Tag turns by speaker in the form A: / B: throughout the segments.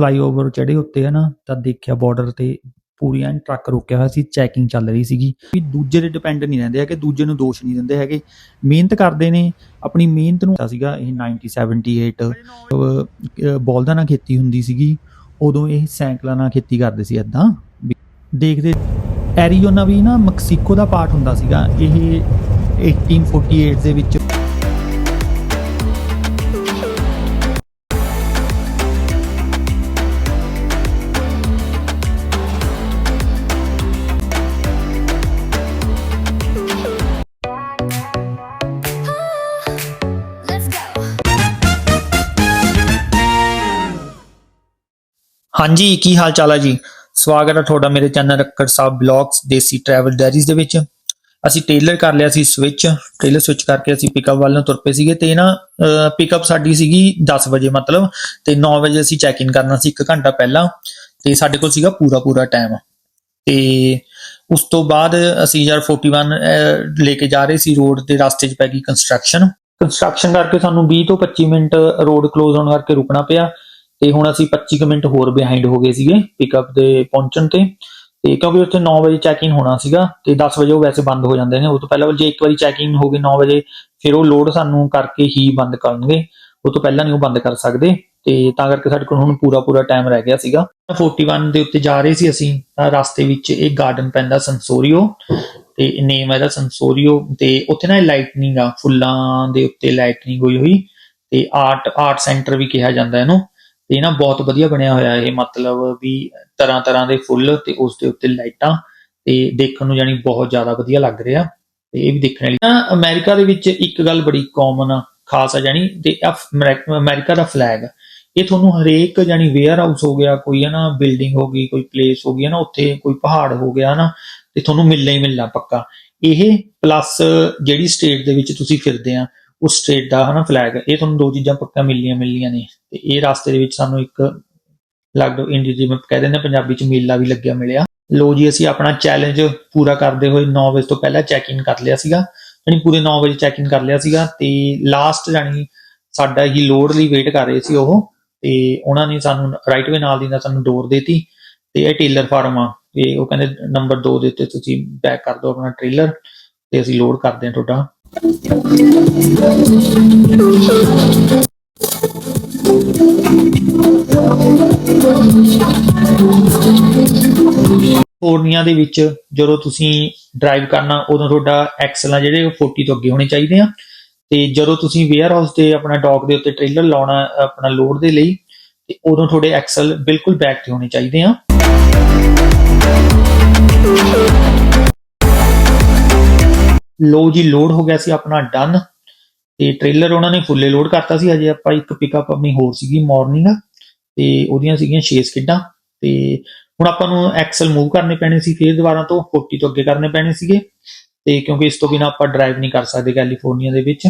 A: Flyover ਚੜੇ ਉੱਤੇ ਹੈ ਨਾ ਤਾਂ ਦੇਖਿਆ ਬਾਰਡਰ ਤੇ ਪੂਰੀ ਐਨ ਟਰੱਕ ਰੁਕਿਆ ਹੋਇਆ ਸੀ ਚੈਕਿੰਗ ਚੱਲ ਰਹੀ ਸੀਗੀ। ਵੀ ਦੂਜੇ ਦੇ ਡਿਪੈਂਡ ਨਹੀਂ ਰਹਿੰਦੇ ਹੈਗੇ ਦੂਜੇ ਨੂੰ ਦੋਸ਼ ਨਹੀਂ ਦਿੰਦੇ ਹੈਗੇ। ਮਿਹਨਤ ਕਰਦੇ ਨੇ ਆਪਣੀ ਮਿਹਨਤ ਨੂੰ ਸੀਗਾ ਇਹ 1978 ਅਹ, ਨਾਲ ਖੇਤੀ ਹੁੰਦੀ ਸੀਗੀ ਉਦੋਂ ਇਹ ਸਾਈਕਲਾਂ ਨਾਲ ਖੇਤੀ ਕਰਦੇ ਸੀ ਇਦਾਂ ਦੇਖਦੇ ਐਰੀਜ਼ੋਨਾ ਵੀ ਨਾ ਮੈਕਸੀਕੋ ਦਾ ਪਾਰਟ ਹੁੰਦਾ ਸੀਗਾ ਇਹ 1848 ਦੇ ਵਿੱਚ। ਹਾਂਜੀ ਕੀ ਹਾਲ ਚਾਲ ਹੈ ਜੀ? ਸਵਾਗਤ ਹੈ ਤੁਹਾਡਾ ਮੇਰੇ channel Rakkar Sahib blogs desi travel diaries ਦੇ ਵਿੱਚ। ਅਸੀਂ ਟੇਲਰ ਕਰ ਲਿਆ ਸੀ ਸਵਿਚ ਟੇਲਰ ਸਵਿਚ ਕਰਕੇ ਅਸੀਂ ਪਿਕਅਪ ਵੱਲ ਨੂੰ ਤੁਰ ਪਏ ਸੀਗੇ ਤੇ ਨਾ ਪਿਕਅਪ ਸਾਡੀ ਸੀਗੀ 10 ਵਜੇ ਮਤਲਬ ਤੇ 9 ਵਜੇ ਅਸੀਂ ਚੈੱਕ ਇਨ ਕਰਨਾ ਸੀ 1 ਘੰਟਾ ਪਹਿਲਾਂ ਤੇ ਸਾਡੇ ਕੋਲ ਸੀਗਾ ਪੂਰਾ ਪੂਰਾ ਟਾਈਮ ਤੇ ਉਸ ਤੋਂ ਬਾਅਦ ਅਸੀਂ ਯਾਰ 41 ਅਹ, ਲੈ ਕੇ ਜਾ ਰਹੇ ਸੀ ਰੋਡ ਤੇ ਰਸਤੇ 'ਚ ਪੈ ਗਈ ਕੰਸਟਰਕਸ਼ਨ ਕੰਸਟਰਕਸ਼ਨ ਕਰਕੇ ਸਾਨੂੰ 20 ਤੋਂ 25 ਮਿੰਟ ਰੋਡ ਕਲੋਜ਼ ਹੋਣ ਕਰਕੇ ਰੁਕਣਾ ਪਿਆ। ਤੇ ਹੁਣ ਅਸੀਂ 25 ਕੁ ਮਿੰਟ ਹੋਰ ਬਿਹਾਈਂਡ ਹੋ ਗਏ ਸੀਗੇ ਪਿਕਅਪ ਦੇ ਪਹੁੰਚਣ ਤੇ। ਤੇ ਕਿਉਂਕਿ ਉੱਥੇ 9 ਵਜੇ ਚੈੱਕ ਇਨ ਹੋਣਾ ਸੀਗਾ ਤੇ 10 ਵਜੇ ਉਹ ਵੈਸੇ ਬੰਦ ਹੋ ਜਾਂਦੇ ਨੇ। ਉਹ ਤੋਂ ਪਹਿਲਾਂ ਜੇ ਇੱਕ ਵਾਰੀ ਚੈੱਕ ਇਨ ਹੋ ਗਈ 9 ਵਜੇ, ਫਿਰ ਉਹ ਲੋਡ ਸਾਨੂੰ ਕਰਕੇ ਹੀ ਬੰਦ ਕਰਨਗੇ। ਉਹ ਤੋਂ ਪਹਿਲਾਂ ਨਹੀਂ ਉਹ ਬੰਦ ਕਰ ਸਕਦੇ। ਤੇ ਤਾਂ ਕਰਕੇ ਸਾਡੇ ਕੋਲ ਹੁਣ ਪੂਰਾ ਪੂਰਾ ਟਾਈਮ ਰਹਿ ਗਿਆ ਸੀਗਾ। 41 ਦੇ ਉੱਤੇ ਜਾ ਰਹੇ ਸੀ ਅਸੀਂ, ਤਾਂ ਰਸਤੇ ਵਿੱਚ ਇੱਕ ਗਾਰਡਨ ਪੈਂਦਾ ਸੰਸੋਰੀਓ। ਤੇ ਨੇਮ ਇਹਦਾ ਸੰਸੋਰੀਓ। ਤੇ ਉੱਥੇ ਨਾ ਲਾਈਟਨਿੰਗ ਆ, ਫੁੱਲਾਂ ਦੇ ਉੱਤੇ ਲਾਈਟਨਿੰਗ ਹੋਈ ਹੋਈ। ਤੇ ਆਰਟ ਆਰਟ ਸੈਂਟਰ ਵੀ ਕਿਹਾ ਜਾਂਦਾ ਇਹਨੂੰ। ਤੇ ਇਹ ਨਾ ਬਹੁਤ ਵਧੀਆ ਬਣਿਆ ਹੋਇਆ ਇਹ, ਮਤਲਬ ਵੀ ਤਰ੍ਹਾਂ ਤਰ੍ਹਾਂ ਦੇ ਫੁੱਲ ਤੇ ਉਸ ਦੇ ਉੱਤੇ ਲਾਈਟਾਂ ਤੇ ਦੇਖਣ ਨੂੰ ਜਾਨੀ ਬਹੁਤ ਜ਼ਿਆਦਾ ਵਧੀਆ ਲੱਗ ਰਿਹਾ ਤੇ ਇਹ ਵੀ ਦੇਖਣ ਵਾਲੀ ਨਾ ਅਮਰੀਕਾ ਦੇ ਵਿੱਚ ਇੱਕ ਗੱਲ ਬੜੀ ਕਾਮਨ ਖਾਸ ਆ ਜਾਨੀ ਤੇ ਆਹ ਅਮਰੀਕ- ਅਮਰੀਕਾ ਦਾ ਫਲੈਗ ਇਹ ਤੁਹਾਨੂੰ ਹਰੇਕ ਜਾਨੀ ਵੇਅਰ ਹਾਊਸ ਹੋ ਗਿਆ, ਕੋਈ ਹੈ ਨਾ ਬਿਲਡਿੰਗ ਹੋ ਗਈ, ਕੋਈ ਪਲੇਸ ਹੋ ਗਈ ਹੈ ਨਾ ਉੱਥੇ ਕੋਈ ਪਹਾੜ ਹੋ ਗਿਆ ਨਾ ਤੇ ਤੁਹਾਨੂੰ ਮਿਲਣਾ ਹੀ ਮਿਲਣਾ ਪੱਕਾ। ਇਹ ਪਲੱਸ ਜਿਹੜੀ ਸਟੇਟ ਦੇ ਵਿੱਚ ਤੁਸੀਂ ਫਿਰਦੇ ਆ ਉਸ ਸਟੇਟ ਦਾ ਹਨਾ ਫਲੈਗ ਇਹ ਤੁਹਾਨੂੰ ਦੋ ਚੀਜ਼ਾਂ ਪੱਕਾ ਮਿਲਣੀਆਂ ਮਿਲਣੀਆਂ ਨੇ ਤੇ ਇਹ ਰਾਸਤੇ ਦੇ ਵਿੱਚ ਸਾਨੂੰ ਇੱਕ ਲੱਗਦਾ ਇੰਡੀ ਜਿਵੇਂ ਕਹਿ ਦਿੰਦੇ ਪੰਜਾਬੀ ਚ ਮੇਲਾ ਵੀ ਲੱਗਿਆ ਮਿਲਿਆ। ਲੋ ਜੀ, ਅਸੀਂ ਆਪਣਾ ਚੈਲੰਜ ਪੂਰਾ ਕਰਦੇ ਹੋਏ 9 ਵਜੇ ਤੋਂ ਪਹਿਲਾਂ ਚੈੱਕ ਇਨ ਕਰ ਲਿਆ ਸੀਗਾ। ਯਾਨੀ ਪੂਰੇ 9 ਵਜੇ ਚੈੱਕ ਇਨ ਕਰ ਲਿਆ ਸੀਗਾ ਤੇ ਲਾਸਟ ਜਾਨੀ ਸਾਡਾ ਹੀ ਲੋਡ ਲਈ ਵੇਟ ਕਰ ਰਹੇ ਸੀ ਉਹ ਤੇ ਉਹਨਾਂ ਨੇ ਸਾਨੂੰ ਰਾਈਟ ਵੇ ਨਾਲ ਦੀ ਨਾਲ ਸਾਨੂੰ ਡੋਰ ਦੇਤੀ ਤੇ ਇਹ ਟੇਲਰ ਫਾਰਮ ਆ ਤੇ ਉਹ ਕਹਿੰਦੇ ਨੰਬਰ 2 ਦੇ ਉੱਤੇ ਤੁਸੀਂ ਬੈਕ ਕਰ ਦਿਓ ਆਪਣਾ ਟ੍ਰੇਲਰ ਤੇ ਅਸੀਂ ਲੋਡ ਕਰਦੇ ਹਾਂ ਤੁਹਾਡਾ। ਫੋਰਨੀਆ ਦੇ ਵਿੱਚ ਜਦੋਂ ਤੁਸੀਂ ਡਰਾਈਵ ਕਰਨਾ, ਉਦੋਂ ਤੁਹਾਡਾ ਐਕਸਲ ਆ ਜਿਹੜੇ ਉਹ 40 ਤੋਂ ਅੱਗੇ ਹੋਣੇ ਚਾਹੀਦੇ ਆ। ਤੇ ਜਦੋਂ ਤੁਸੀਂ ਵੇਅਰ ਹਾਊਸ ਤੇ ਆਪਣਾ ਡੌਕ ਦੇ ਉੱਤੇ ਟ੍ਰੇਲਰ ਲਾਉਣਾ, ਆਪਣਾ ਲੋਡ ਦੇ ਲਈ, ਤੇ ਉਦੋਂ ਤੁਹਾਡੇ ਐਕਸਲ ਬਿਲਕੁਲ ਬੈਕ ਤੇ ਹੋਣੇ ਚਾਹੀਦੇ ਆ। ਲੋ ਜੀ ਲੋਡ ਹੋ ਗਿਆ ਸੀ ਆਪਣਾ ਡਨ। ਤੇ ਟ੍ਰੇਲਰ ਉਹਨਾਂ ਨੇ ਫੁੱਲੇ ਲੋਡ ਕਰਤਾ ਸੀ, ਹਜੇ ਆਪਾਂ ਇੱਕ ਪਿਕਅਪ ਆਪਣੀ ਹੋਰ ਸੀਗੀ ਮਾਰਨਿੰਗ ਤੇ ਉਹਦੀਆਂ ਸੀਗੀਆਂ 6 ਸਕਿੱਡਾਂ। ਤੇ ਹੁਣ ਆਪਾਂ ਨੂੰ ਐਕਸਲ ਮੂਵ ਕਰਨੇ ਪੈਣੇ ਸੀ, ਫਿਰ ਦੁਬਾਰਾ ਤੋਂ 40 ਤੋਂ ਅੱਗੇ ਕਰਨੇ ਪੈਣੇ ਸੀਗੇ। ਤੇ ਕਿਉਂਕਿ ਇਸ ਤੋਂ ਬਿਨਾ ਆਪਾਂ ਡਰਾਈਵ ਨਹੀਂ ਕਰ ਸਕਦੇ ਕੈਲੀਫੋਰਨੀਆ ਦੇ ਵਿੱਚ।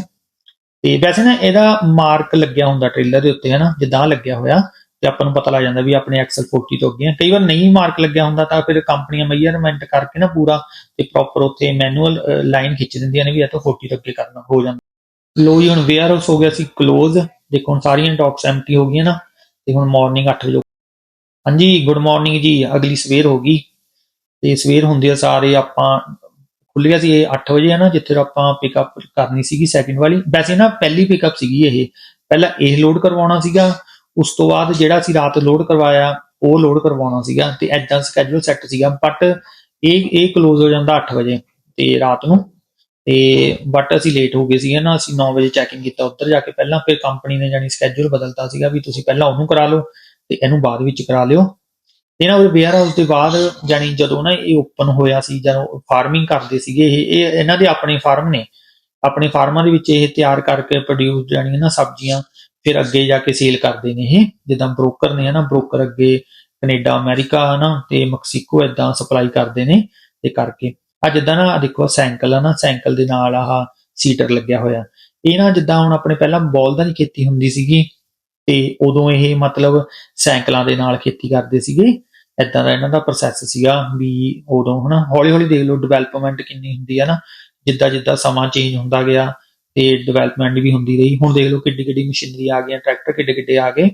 A: ਤੇ ਵੈਸੇ ਨਾ ਇਹਦਾ ਮਾਰਕ ਲੱਗਿਆ ਹੁੰਦਾ ਟ੍ਰੇਲਰ ਦੇ ਉੱਤੇ ਹੈ ਨਾ ਜਿੱਦਾਂ ਲੱਗਿਆ ਹੋਇਆ। ਤੇ ਆਪਾਂ ਨੂੰ ਪਤਾ ਲੱਗ ਜਾਂਦਾ ਵੀ ਆਪਣੇ ਐਕਸਲ 40 ਤੋਂ ਅੱਗੇ ਆ। ਕਈ ਵਾਰ ਨਹੀਂ ਮਾਰਕ ਲੱਗਿਆ ਹੁੰਦਾ ਤਾਂ ਫਿਰ ਕੰਪਨੀਆਂ ਮੈਜ਼ਰਮੈਂਟ ਕਰਕੇ ਨਾ ਪੂਰਾ ਤੇ ਪ੍ਰੋਪਰ ਉੱਥੇ ਮੈਨੂਅਲ ਲਾਈਨ ਖਿੱਚ ਦਿੰਦੀਆਂ ਨੇ ਵੀ ਇਹ ਤੋਂ 40 ਤੋਂ ਅੱਗੇ ਕਰਨਾ, ਹੋ ਜਾਂਦਾ। ਲੋ ਜੀ, ਹੁਣ ਵੇਅਰ ਹਾਊਸ ਹੋ ਗਿਆ ਸੀ ਕਲੋਜ਼ ਦੇਖੋ, ਹੁਣ ਸਾਰੀਆਂ ਡੌਕਸ ਐਮਟੀ ਹੋ ਗਈਆਂ ਨਾ, ਤੇ ਹੁਣ ਮਾਰਨਿੰਗ 8 ਵਜੇ ਹਾਂਜੀ ਗੁੱਡ ਮਾਰਨਿੰਗ ਜੀ, ਅਗਲੀ ਸਵੇਰ ਹੋ ਗਈ। ਤੇ ਸਵੇਰ ਹੁੰਦੇ ਆ ਸਾਰੇ, ਆਪਾਂ ਖੁੱਲਿਆ ਸੀ ਇਹ 8 ਵਜੇ ਹੈ ਨਾ, ਜਿੱਥੇ ਆਪਾਂ ਪਿਕਅਪ ਕਰਨੀ ਸੀਗੀ ਸੈਕਿੰਡ ਵਾਲੀ। ਵੈਸੇ ਨਾ, ਪਹਿਲੀ ਪਿਕਅਪ ਸੀਗੀ ਇਹ। ਪਹਿਲਾਂ ਇਹ ਲੋਡ ਕਰਵਾਉਣਾ ਸੀਗਾ ਉਸ ਤੋਂ ਬਾਅਦ ਜਿਹੜਾ ਅਸੀਂ ਰਾਤ ਲੋਡ ਕਰਵਾਇਆ, ਉਹ ਲੋਡ ਕਰਵਾਉਣਾ ਸੀਗਾ ਤੇ ਐਦਾਂ ਸਕੇਜੂਲ ਸੈੱਟ ਸੀਗਾ ਬਟ ਇਹ ਇਹ ਕਲੋਜ਼ ਹੋ ਜਾਂਦਾ 8 ਵਜੇ ਤੇ ਰਾਤ ਨੂੰ। ਤੇ ਬਟ ਅਸੀਂ ਲੇਟ ਹੋ ਗਏ ਸੀਗੇ ਨਾ, ਅਸੀਂ 9 ਵਜੇ ਚੈਕਿੰਗ ਕੀਤਾ ਉੱਧਰ ਜਾ ਕੇ ਪਹਿਲਾਂ, ਫਿਰ ਕੰਪਨੀ ਨੇ ਜਾਨੀ ਸਕੇਜੂਲ ਬਦਲਤਾ ਸੀਗਾ ਵੀ ਤੁਸੀਂ ਪਹਿਲਾਂ ਉਹਨੂੰ ਕਰਾ ਲਓ ਤੇ ਇਹਨੂੰ ਬਾਅਦ ਵਿੱਚ ਕਰਾ ਲਿਓ। ਤੇ ਨਾ ਉਹ ਵੇਅਰ ਹਾਊਸ ਦੇ ਬਾਅਦ ਜਾਨੀ ਜਦੋਂ ਨਾ ਇਹ ਓਪਨ ਹੋਇਆ ਸੀ ਜਦੋਂ ਫਾਰਮਿੰਗ ਕਰਦੇ ਸੀਗੇ ਇਹ ਇਹ ਇਹਨਾਂ ਦੇ ਆਪਣੇ ਫਾਰਮ ਨੇ। ਆਪਣੇ ਫਾਰਮਾਂ ਦੇ ਵਿੱਚ ਇਹ ਤਿਆਰ ਕਰਕੇ ਪ੍ਰੋਡਿਊਸ ਜਾਨੀ ਨਾ ਸਬਜ਼ੀਆਂ ਫਿਰ ਅੱਗੇ ਜਾ ਕੇ ਸੇਲ ਕਰਦੇ ਨੇ ਇਹ, ਜਿੱਦਾਂ ਬ੍ਰੋਕਰ ਨੇ ਹਨਾ ਬ੍ਰੋਕਰ ਅੱਗੇ ਕੈਨੇਡਾ, ਅਮਰੀਕਾ ਹਨਾ, ਤੇ ਮੈਕਸੀਕੋ ਇਦਾਂ ਸਪਲਾਈ ਕਰਦੇ ਨੇ ਤੇ ਕਰਕੇ। ਆ ਜਿੱਦਾਂ ਨਾ ਦੇਖੋ ਸਾਈਕਲ ਆ ਨਾ, ਸਾਈਕਲ ਦੇ ਨਾਲ ਆਹ ਸੀਟਰ ਲੱਗਿਆ ਹੋਇਆ। ਇਹ ਨਾ ਜਿੱਦਾਂ ਹੁਣ ਆਪਣੇ ਪਹਿਲਾਂ ਬਲਦਾਂ ਦੀ ਖੇਤੀ ਹੁੰਦੀ ਸੀਗੀ, ਤੇ ਉਦੋਂ ਇਹ ਮਤਲਬ ਸਾਈਕਲਾਂ ਦੇ ਨਾਲ ਖੇਤੀ ਕਰਦੇ ਸੀਗੇ। ਇਦਾਂ ਦਾ ਇਹਨਾਂ ਦਾ ਪ੍ਰੋਸੈਸ ਸੀਗਾ ਵੀ ਉਦੋਂ ਹਨਾ ਹੌਲੀ ਹੌਲੀ ਦੇਖ ਲਓ ਡਿਵੈਲਪਮੈਂਟ ਕਿੰਨੀ ਹੁੰਦੀ ਹੈ ਨਾ ਜਿੱਦਾਂ ਜਿੱਦਾਂ ਸਮਾਂ ਚੇਂਜ ਹੁੰਦਾ ਗਿਆ ਤੇ ਡਿਵੈਲਪਮੈਂਟ ਵੀ ਹੁੰਦੀ ਰਹੀ। ਹੁਣ ਦੇਖ ਲਓ ਕਿੱਡੀ ਕਿੱਡੀ ਮਸ਼ੀਨਰੀ ਆ ਗਈਆਂ ਟਰੈਕਟਰ ਕਿੱਡੇ ਕਿੱਡੇ ਆ ਗਏ।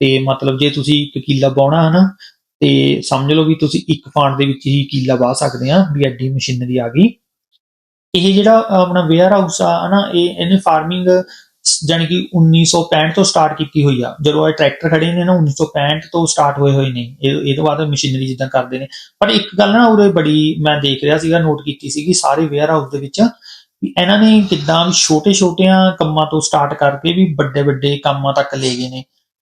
A: ਤੇ ਮਤਲਬ ਜੇ ਤੁਸੀਂ ਇੱਕ ਬਾਉਣਾ ਹੈ ਨਾ, ਤੇ ਸਮਝ ਲਓ ਵੀ ਤੁਸੀਂ ਇੱਕ ਫਾਂਟ ਦੇ ਵਿੱਚ ਹੀ ਕਿੱਲਾ ਬਾਹ ਸਕਦੇ ਆ, ਵੀ ਐਡੀ ਮਸ਼ੀਨਰੀ ਆ ਗਈ। ਇਹ ਜਿਹੜਾ ਆਪਣਾ ਵੇਅਰ ਹਾਊਸ ਆ ਨਾ, ਇਹ ਇਹਨੇ ਫਾਰਮਿੰਗ ਜਾਣੀ ਕਿ 1965 ਤੋਂ ਸਟਾਰਟ ਕੀਤੀ ਹੋਈ ਆ। ਜਦੋਂ ਇਹ ਟਰੈਕਟਰ ਖੜੇ ਨੇ ਨਾ 1965 ਤੋਂ ਸਟਾਰਟ ਹੋਏ ਹੋਏ ਨੇ। ਇਹ ਇਹ ਤੋਂ ਬਾਅਦ ਮਸ਼ੀਨਰੀ ਜਿੱਦਾਂ ਕਰਦੇ ਨੇ। ਪਰ ਇੱਕ ਗੱਲ ਨਾ ਉਰੇ ਬੜੀ ਮੈਂ ਦੇਖ ਰਿਹਾ ਸੀਗਾ ਨੋਟ ਕੀਤੀ ਸੀਗੀ, ਸਾਰੇ ਵੇਅਰ ਹਾਊਸ ਦੇ ਵਿੱਚ ਵੀ ਇਹਨਾਂ ਨੇ ਕਿੱਦਾਂ ਵੀ ਛੋਟੇ ਛੋਟਿਆਂ ਕੰਮਾਂ ਤੋਂ ਸਟਾਰਟ ਕਰਕੇ ਵੀ ਵੱਡੇ ਵੱਡੇ ਕੰਮਾਂ ਤੱਕ ਲੈ ਗਏ ਨੇ।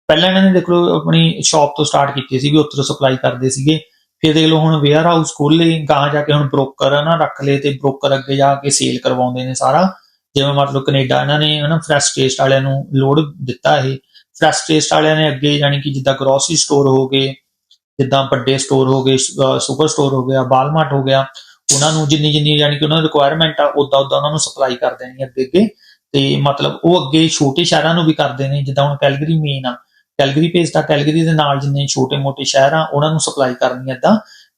A: ਪਹਿਲਾਂ ਇਹਨਾਂ ਨੇ ਦੇਖ ਲਓ ਆਪਣੀ ਸ਼ਾਪ ਤੋਂ ਸਟਾਰਟ ਕੀਤੀ ਸੀ ਵੀ ਉੱਥੋਂ ਸਪਲਾਈ ਕਰਦੇ ਸੀਗੇ। ਫਿਰ ਦੇਖ ਲਓ ਹੁਣ ਵੇਅਰ ਹਾਊਸ ਖੋਲੇ ਗਾਂ ਜਾ ਕੇ ਹੁਣ ਬ੍ਰੋਕਰ ਨਾ ਰੱਖ ਲਏ ਤੇ ਬ੍ਰੋਕਰ ਅੱਗੇ ਜਾ ਕੇ ਸੇਲ ਕਰਵਾਉਂਦੇ ਨੇ ਸਾਰਾ। ਜਿਵੇਂ ਮਤਲਬ ਕੈਨੇਡਾ ਇਹਨਾਂ ਨੇ ਹਨਾ ਫਰੈਸ਼ ਟੇਸਟ ਵਾਲਿਆਂ ਨੂੰ ਲੋਡ ਦਿੱਤਾ ਇਹ। ਫਰੈਸ਼ ਟੇਸਟ ਵਾਲਿਆਂ ਨੇ ਅੱਗੇ ਜਾਣੀ ਕਿ ਜਿੱਦਾਂ ਗਰੋਸਰੀ ਸਟੋਰ ਹੋ ਗਏ, ਜਿੱਦਾਂ ਵੱਡੇ ਸਟੋਰ ਹੋ ਗਏ ਸੁਪਰ ਸਟੋਰ ਹੋ ਗਿਆ ਬਾਲਮਾਰਟ ਹੋ ਗਿਆ। ਉਹਨਾਂ ਨੂੰ ਜਿੰਨੀ ਜਿੰਨੀ ਜਾਣੀ ਕਿ ਉਹਨਾਂ ਦੀ ਰਿਕੁਆਇਰਮੈਂਟ ਆ ਉਦਾਂ ਉਦਾਂ ਉਹਨਾਂ ਨੂੰ ਸਪਲਾਈ ਕਰ ਦੇਣੀ ਅੱਗੇ ਅੱਗੇ। ਤੇ ਮਤਲਬ ਉਹ ਅੱਗੇ ਛੋਟੇ ਸ਼ਹਿਰਾਂ ਨੂੰ ਵੀ ਕਰਦੇ ਨੇ ਜਿੱਦਾਂ ਹੁਣ ਕੈਲਗਰੀ ਮੇਨ ਆ। ਕੈਲਗਰੀ ਭੇਜਦਾ ਕੈਲਗਰੀ ਦੇ ਨਾਲ ਜਿੰਨੇ ਛੋਟੇ-ਮੋਟੇ ਸ਼ਹਿਰ ਆ ਉਹਨਾਂ ਨੂੰ ਸਪਲਾਈ ਕਰਨੀ ਏਦਾਂ।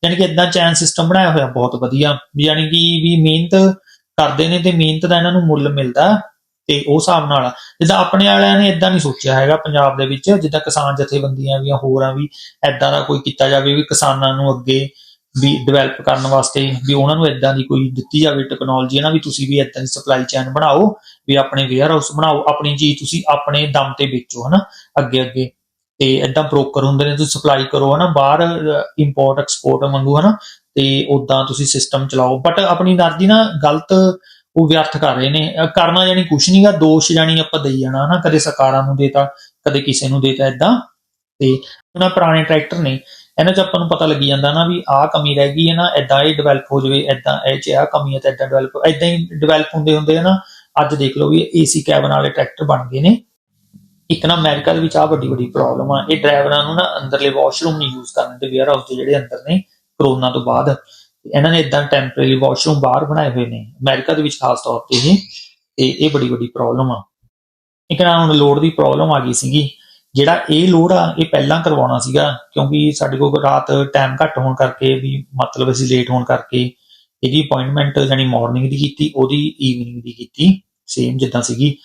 A: ਯਾਨੀ ਕਿ ਏਦਾਂ ਚੈਨ ਸਿਸਟਮ ਬਣਾਇਆ ਹੋਇਆ ਬਹੁਤ ਵਧੀਆ। ਵੀ ਯਾਨੀ ਕਿ ਵੀ ਮਿਹਨਤ ਕਰਦੇ ਨੇ ਤੇ ਮਿਹਨਤ ਦਾ ਇਹਨਾਂ ਨੂੰ ਮੁੱਲ ਮਿਲਦਾ ਤੇ ਉਹ ਹਿਸਾਬ ਨਾਲ ਜਿੱਦਾਂ ਆਪਣੇ ਵਾਲਿਆਂ ਨੇ ਏਦਾਂ ਨਹੀਂ ਸੋਚਿਆ ਹੈਗਾ ਪੰਜਾਬ ਦੇ ਵਿੱਚ ਜਿੱਦਾਂ ਕਿਸਾਨ ਜਥੇਬੰਦੀਆਂ ਵੀ ਆ, ਹੋਰ ਆ ਵੀ ਏਦਾਂ ਦਾ ਕੋਈ ਕੀਤਾ ਜਾਵੇ ਵੀ ਕਿਸਾਨਾਂ ਨੂੰ ਅੱਗੇ ਵੀ ਡਿਵੈਲਪ ਕਰਨ ਵਾਸਤੇ ਵੀ ਉਹਨਾਂ ਨੂੰ ਏਦਾਂ ਦੀ ਕੋਈ ਦਿੱਤੀ ਜਾਵੇ ਟੈਕਨੋਲੋਜੀ ਨਾ ਵੀ ਤੁਸੀਂ ਵੀ ਏਦਾਂ ਦੀ ਸਪਲਾਈ ਚੇਨ ਬਣਾਓ, ਵੀ ਆਪਣੇ ਵੇਅਰ ਹਾਊਸ ਬਣਾਓ, ਆਪਣੀ ਚੀਜ਼ ਤੁਸੀਂ ਆਪਣੇ ਦਮ ਤੇ ਵੇਚੋ, ਹਨਾ, ਅੱਗੇ ਅੱਗੇ। ਤੇ ਏਦਾਂ ਬ੍ਰੋਕਰ ਹੁੰਦੇ ਨੇ, ਤੁਸੀਂ ਸਪਲਾਈ ਕਰੋ, ਹਨਾ, ਬਾਹਰ ਇੰਪੋਰਟ ਐਕਸਪੋਰਟ ਵਾਂਗੂ, ਹਨਾ, ਤੇ ਉਦਾਂ ਤੁਸੀਂ ਸਿਸਟਮ ਚਲਾਓ। ਬਟ ਆਪਣੀ ਮਰਜ਼ੀ ਨਾ ਗਲਤ ਉਹ ਵਿਅਰਥ ਕਰ ਰਹੇ ਨੇ। ਕਰਨਾ ਜਾਨੀ ਕੁਛ ਨਹੀਂਗਾ ਦੋਸ਼ ਜਾਨੀ ਆਪਾਂ ਦੇਈ ਜਾਣਾ, ਹਨਾ, ਕਦੇ ਸਰਕਾਰਾਂ ਨੂੰ ਦੇਤਾ, ਕਦੇ ਕਿਸੇ ਨੂੰ ਦੇਤਾ ਏਦਾਂ। ਤੇ ਉਹਨਾਂ ਪੁਰਾਣੇ ਟਰੈਕਟਰ ਨੇ ਇਹਨਾਂ 'ਚ ਆਪਾਂ ਨੂੰ ਪਤਾ ਲੱਗੀ ਜਾਂਦਾ ਨਾ ਵੀ ਆਹ ਕਮੀ ਰਹਿ ਗਈ ਹੈ ਨਾ, ਏਦਾਂ ਇਹ ਡਿਵੈਲਪ ਹੋ ਜਾਵੇ, ਏਦਾਂ ਇਹ 'ਚ ਆਹ ਕਮੀ ਹੈ ਤਾਂ ਏਦਾਂ ਡਿਵੈਲਪ ਏਦਾਂ ਹੀ ਡਿਵੈਲਪ ਹੁੰਦੇ ਹੁੰਦੇ ਆ ਨਾ, ਅੱਜ ਦੇਖ ਲਓ ਵੀ ਏਸੀ ਕੈਬਨ ਵਾਲੇ ਟਰੈਕਟਰ ਬਣ ਗਏ ਨੇ। ਇੱਕ ਨਾ ਅਮਰੀਕਾ ਦੇ ਵਿੱਚ ਆ ਵੱਡੀ ਵੱਡੀ ਪ੍ਰੋਬਲਮ ਆ। ਇਹ ਡਰਾਈਵਰਾਂ ਨੂੰ ਨਾ ਅੰਦਰਲੇ ਵਾਸ਼ਰੂਮ ਨਹੀਂ ਯੂਜ਼ ਕਰਨ ਦੇ ਵੇਅਰ ਹਾਊਸ ਦੇ ਜਿਹੜੇ ਅੰਦਰ ਨੇ ਕਰੋਨਾ ਤੋਂ ਬਾਅਦ। ਇਹਨਾਂ ਨੇ ਇਦਾਂ ਟੈਂਪਰੇਰੀ ਵਾਸ਼ਰੂਮ ਬਾਹਰ ਬਣਾਏ ਹੋਏ ਨੇ ਅਮਰੀਕਾ ਦੇ ਵਿੱਚ ਖਾਸ ਤੌਰ ਤੇ ਇਹ ਇਹ ਬੜੀ ਵੱਡੀ ਪ੍ਰੋਬਲਮ ਆ। ਇੱਕ ਨਾ ਹੁਣ ਲੋਡ ਦੀ ਪ੍ਰੋਬਲਮ ਆ ਗਈ ਸੀਗੀ। ਜਿਹੜਾ ਇਹ ਲੋਡ ਆ, ਇਹ ਪਹਿਲਾਂ ਕਰਵਾਉਣਾ ਸੀਗਾ, ਕਿਉਂਕਿ ਸਾਡੇ ਕੋਲ ਰਾਤ ਟਾਈਮ ਘੱਟ ਹੋਣ ਕਰਕੇ ਵੀ, ਮਤਲਬ ਅਸੀਂ ਲੇਟ ਹੋਣ ਕਰਕੇ ਇਹਦੀ ਅਪਾਇੰਟਮੈਂਟ ਜਾਨੀ ਮਾਰਨਿੰਗ ਦੀ ਕੀਤੀ, ਉਹਦੀ ਈਵਨਿੰਗ ਦੀ ਕੀਤੀ ਸੇਮ ਜਿੱਦਾਂ ਸੀਗੀ।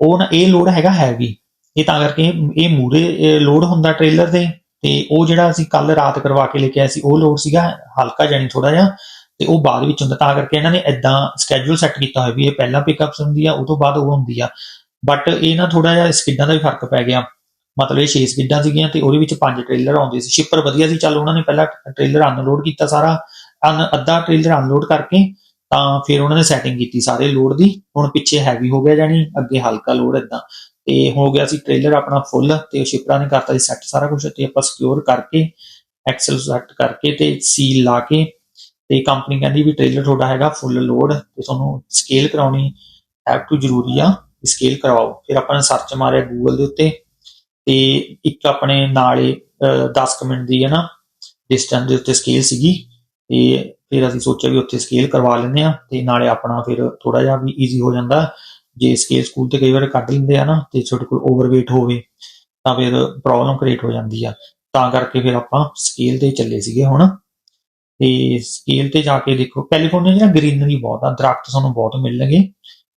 A: ਉਹ ਨਾ ਇਹ ਲੋਡ ਹੈਗਾ ਹੈਵੀ ਇਹ ਤਾਂ ਕਰਕੇ ਇਹ- ਇਹ ਮੂਰੇ ਲੋਡ ਹੁੰਦਾ ਟ੍ਰੇਲਰ ਦੇ, ਤੇ ਉਹ ਜਿਹੜਾ ਅਸੀਂ ਕੱਲ ਰਾਤ ਕਰਵਾ ਕੇ ਲੈ ਕੇ ਆਏ ਸੀ, ਉਹ ਲੋਡ ਸੀਗਾ, ਹਲਕਾ ਜਾਨੀ ਥੋੜਾ ਜਿਹਾ, ਤੇ ਉਹ ਬਾਅਦ ਵਿੱਚ ਹੁੰਦਾ, ਤਾਂ ਕਰਕੇ ਇਹਨਾਂ ਨੇ ਇਦਾਂ ਸਕੇਜੂਲ ਸੈੱਟ ਕੀਤਾ ਹੋਇਆ ਵੀ ਇਹ ਪਹਿਲਾਂ ਪਿਕਅਪਸ ਹੁੰਦੀ ਆ, ਉਹ ਤੋਂ ਬਾਅਦ ਉਹ ਹੁੰਦੀ ਆ। ਬਟ ਇਹ ਨਾ ਥੋੜਾ ਜਿਹਾ ਸਕਿੱਡਾਂ ਦਾ ਵੀ ਫ਼ਰਕ ਪੈ ਗਿਆ। ਮਤਲਬ ਇਹ 6 ਸਕਿੱਡਾਂ ਸੀਗੀਆਂ ਤੇ ਉਹਦੇ ਵਿੱਚ ਪੰਜ ਟ੍ਰੇਲਰ ਆਉਂਦੇ ਸੀ। ਸ਼ਿਪਰ ਵਧੀਆ ਸੀ, ਚੱਲ ਉਹਨਾਂ ਨੇ ਪਹਿਲਾਂ ਟ੍ਰੇਲਰ ਅਨਲੋਡ ਕੀਤਾ ਸਾਰਾ ਅੱਧਾ ਟ੍ਰੇਲਰ ਅਨਲੋਡ ਕਰਕੇ ਤਾਂ ਫਿਰ ਉਹਨਾਂ ਨੇ ਸੈਟਿੰਗ ਕੀਤੀ ਸਾਰੇ ਲੋਡ ਦੀ। ਹੁਣ ਪਿੱਛੇ ਹੈਵੀ ਹੋ ਗਿਆ ਜਾਨੀ ਅੱਗੇ ਹਲਕਾ ਲੋਡ ਇਦਾਂ ਤੇ ਹੋ ਗਿਆ ਸੀ ਟ੍ਰੇਲਰ ਆਪਣਾ ਫੁੱਲ ਤੇ ਸ਼ਿਪਰਾਂ ਨੇ ਕਰਤਾ ਸੀ ਸੈੱਟ ਸਾਰਾ ਕੁਝ ਤੇ ਆਪਾਂ ਸਿਕਿਉਰ ਕਰਕੇ ਐਕਸਲ ਸੈੱਟ ਕਰਕੇ ਤੇ ਸੀਲ ਲਾ ਕੇ ਤੇ ਕੰਪਨੀ ਕਹਿੰਦੀ ਵੀ ਟ੍ਰੇਲਰ ਤੁਹਾਡਾ ਹੈਗਾ ਫੁੱਲ ਲੋਡ ਤੇ ਤੁਹਾਨੂੰ ਸਕੇਲ ਕਰਾਉਣੀ ਐਪ ਟੂ ਜ਼ਰੂਰੀ ਆ ਸਕੇਲ ਕਰਵਾਓ ਫਿਰ ਆਪਾਂ ਨੇ ਸਰਚ ਮਾਰਿਆ ਗੂਗਲ ਦੇ ਉੱਤੇ। ਤੇ ਇੱਕ ਆਪਣੇ ਨਾਲੇ 10 ਕੁ ਮਿੰਟ ਦੀ ਹੈ ਨਾ ਡਿਸਟੈਂਸ ਦੇ ਉੱਤੇ ਸਕੇਲ ਸੀਗੀ, ਤੇ ਫਿਰ ਅਸੀਂ ਸੋਚਿਆ ਵੀ ਉੱਥੇ ਸਕੇਲ ਕਰਵਾ ਲੈਂਦੇ ਆ ਤੇ ਨਾਲੇ ਆਪਣਾ ਫਿਰ ਥੋੜਾ ਜਿਹਾ ਵੀ ਈਜ਼ੀ ਹੋ ਜਾਂਦਾ। ਜੇ ਸਕੇਲ ਸਕੂਲ ਤੇ ਕਈ ਵਾਰ ਕੱਢ ਲੈਂਦੇ ਆ ਨਾ, ਤੇ ਤੁਹਾਡੇ ਕੋਲ ਓਵਰਵੇਟ ਹੋਵੇ, ਤਾਂ ਫਿਰ ਪ੍ਰੋਬਲਮ ਕ੍ਰੀਏਟ ਹੋ ਜਾਂਦੀ ਆ। ਤਾਂ ਕਰਕੇ ਫਿਰ ਆਪਾਂ ਸਕੇਲ ਤੇ ਚੱਲੇ ਸੀਗੇ ਹੁਣ। ਤੇ ਸਕੇਲ ਤੇ ਜਾ ਕੇ ਦੇਖੋ ਕੈਲੀਫੋਰਨੀਆ ਜਿਹੜਾ ਗ੍ਰੀਨਰੀ ਬਹੁਤ ਆ, ਦਰਖਤ ਤੁਹਾਨੂੰ ਬਹੁਤ ਮਿਲਣਗੇ।